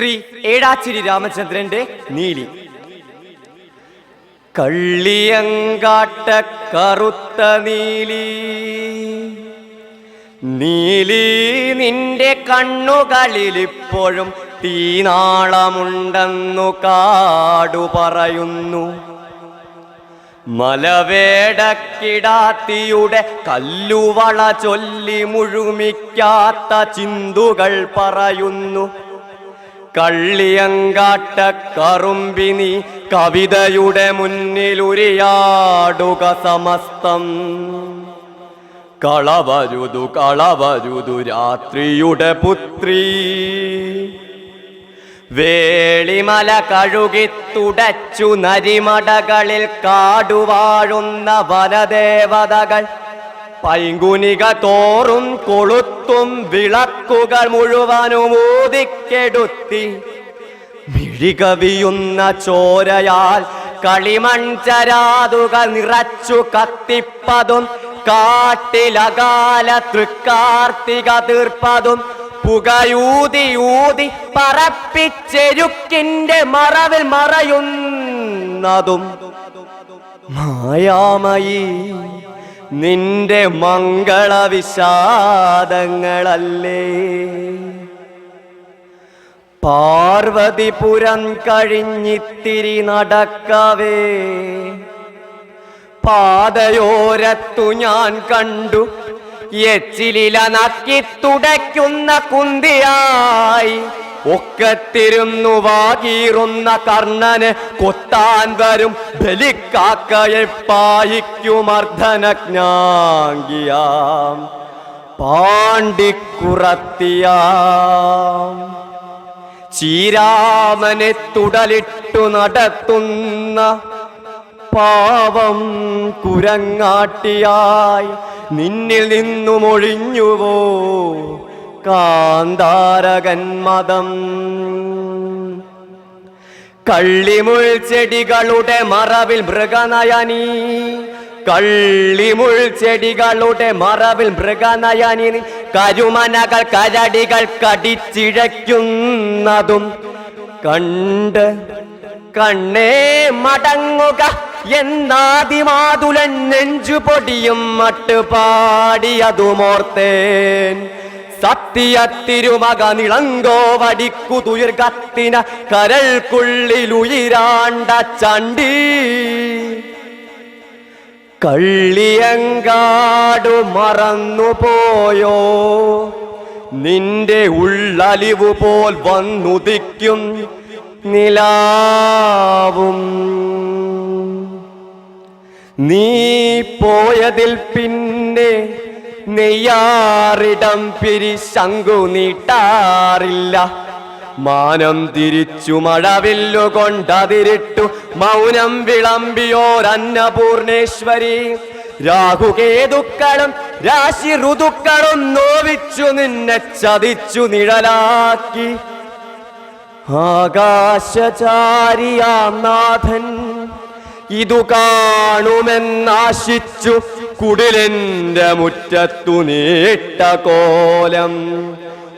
ശ്രീ ഏടാച്ചിരി രാമചന്ദ്രന്റെ നീലി. കള്ളിയങ്കാട്ട കറുത്ത നീലി. നീലി നിന്റെ കണ്ണുകളിൽ ഇപ്പോഴും തീനാളമുണ്ടെന്നു കാടു പറയുന്നു. മലവേടക്കിടാത്തിയുടെ കല്ലുവള ചൊല്ലി മുഴുമിക്കാത്ത ചിന്തുകൾ പറയുന്നു. കള്ളിയങ്കാട്ട കറുമ്പിനി കവിതയുടെ മുന്നിലുരിയാടുക സമസ്തം. കളവരുതു കളവരുതു രാത്രിയുടെ പുത്രി. വേളിമല കഴുകി തുടച്ചു നരിമടകളിൽ കാടുവാഴുന്ന വനദേവതകൾ പൈങ്കുനിക തോറും കൊളുത്തും വിളക്കുകൾ മുഴുവനും ഊതിക്കെടുത്തി. മിഴികവിയുന്ന ചോരയാൽ കളിമൺചരാതുകൾ നിറച്ചു കത്തിപ്പതും കാട്ടിലകാല തൃക്കാർത്തിക തീർപ്പതും പുകയൂതി ഊതി പറപ്പിച്ചെരുക്കിന്റെ മറവിൽ മറയുന്നതും. മായാമയി നിന്റെ മംഗളവിഷാദങ്ങളല്ലേ പാർവതിപുരം കഴിഞ്ഞിത്തിരി നടക്കവേ. പാതയോരത്തു ഞാൻ കണ്ടു എച്ചിലില നക്കി തുടയ്ക്കുന്ന കുന്തിയായി. ഒക്കത്തിരുന്നു വാകീറുന്ന കർണന് കൊത്താൻ വരും ബലിക്കാക്കയെ പായിക്കുമർദ്ധനജ്ഞാങ്കിയാം പാണ്ടിക്കുറത്തിയാം ചീരാമനെ തുടലിട്ടു നടത്തുന്ന പാവം കുരങ്ങാട്ടിയായി നിന്നിൽ നിന്നും ഒഴിഞ്ഞുവോ കാന്താരകൻ മതം. കള്ളിമുൾ ചെടികളുടെ മറവിൽ മൃഗനയനി. കള്ളിമുൾ ചെടികളുടെ മറവിൽ മൃഗനയനി. കരുമനകൾ കരടികൾ കടിച്ചിഴയ്ക്കുന്നതും കണ്ട് കണ്ണേ മടങ്ങുക എന്നാദിമാതുലൻ നെഞ്ചു പൊടിയും മട്ടുപാടിയതുമോർത്തേൻ. സത്യ തിരുമക നിളങ്കോ വടിക്കു തുയർകത്തിന കരൾക്കുള്ളിലുയിരാണ്ട ചണ്ടി. കള്ളിയങ്കാടു മറന്നുപോയോ നിന്റെ ഉള്ളലിവു പോൽ വന്നുദിക്കും നിലാവും. നീ പോയതിൽ പിന്നെ നെയ്യാറിടം പിരി ശങ്കു നീട്ടാറില്ല. മാനം തിരിച്ചു മഴവില്ലു കൊണ്ടതിരിട്ടു. മൗനം വിളമ്പിയോരന്നപൂർണേശ്വരി രാഹുകേതുക്കളും രാശി ഋതുക്കളും നോവിച്ചു നിന്നെ ചതിച്ചു നിഴലാക്കി. ആകാശചാരിയാം നാഥൻ ഇതു കാണുമെന്നാശിച്ചു കുടിലെന്റെ മുറ്റത്തു നീട്ട കോലം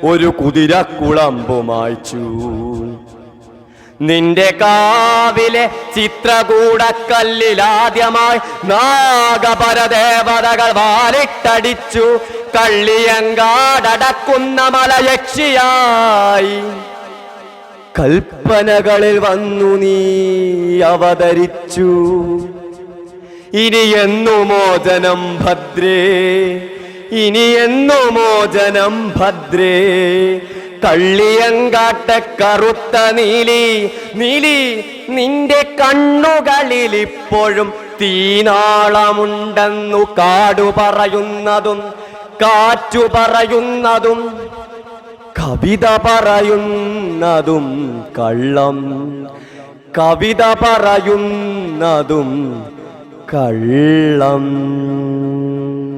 ഒരു കുതിരക്കുളമ്പുമായിച്ചു നിന്റെ കാവിലെ ചിത്രകൂടക്കല്ലിലാദ്യമായി നാഗപരദേവതകൾ വാലിട്ടടിച്ചു. കള്ളിയങ്കാടക്കുന്ന മലയക്ഷിയായി. കൽപ്പനകളിൽ വന്നു നീ അവതരിച്ചു. ഇനി എന്നു മോചനം ഭദ്രേ. ഇനി എന്നു മോചനം ഭദ്രേ. കള്ളിയങ്കാട്ട കറുത്ത നീലി നീലി നിന്റെ കണ്ണുകളിൽ ഇപ്പോഴും തീനാളമുണ്ടെന്നു കാടു പറയുന്നതും കാറ്റു പറയുന്നതും കവിത പറയുന്നതും കള്ളം. കവിത പറയുന്നതും കള്ളം.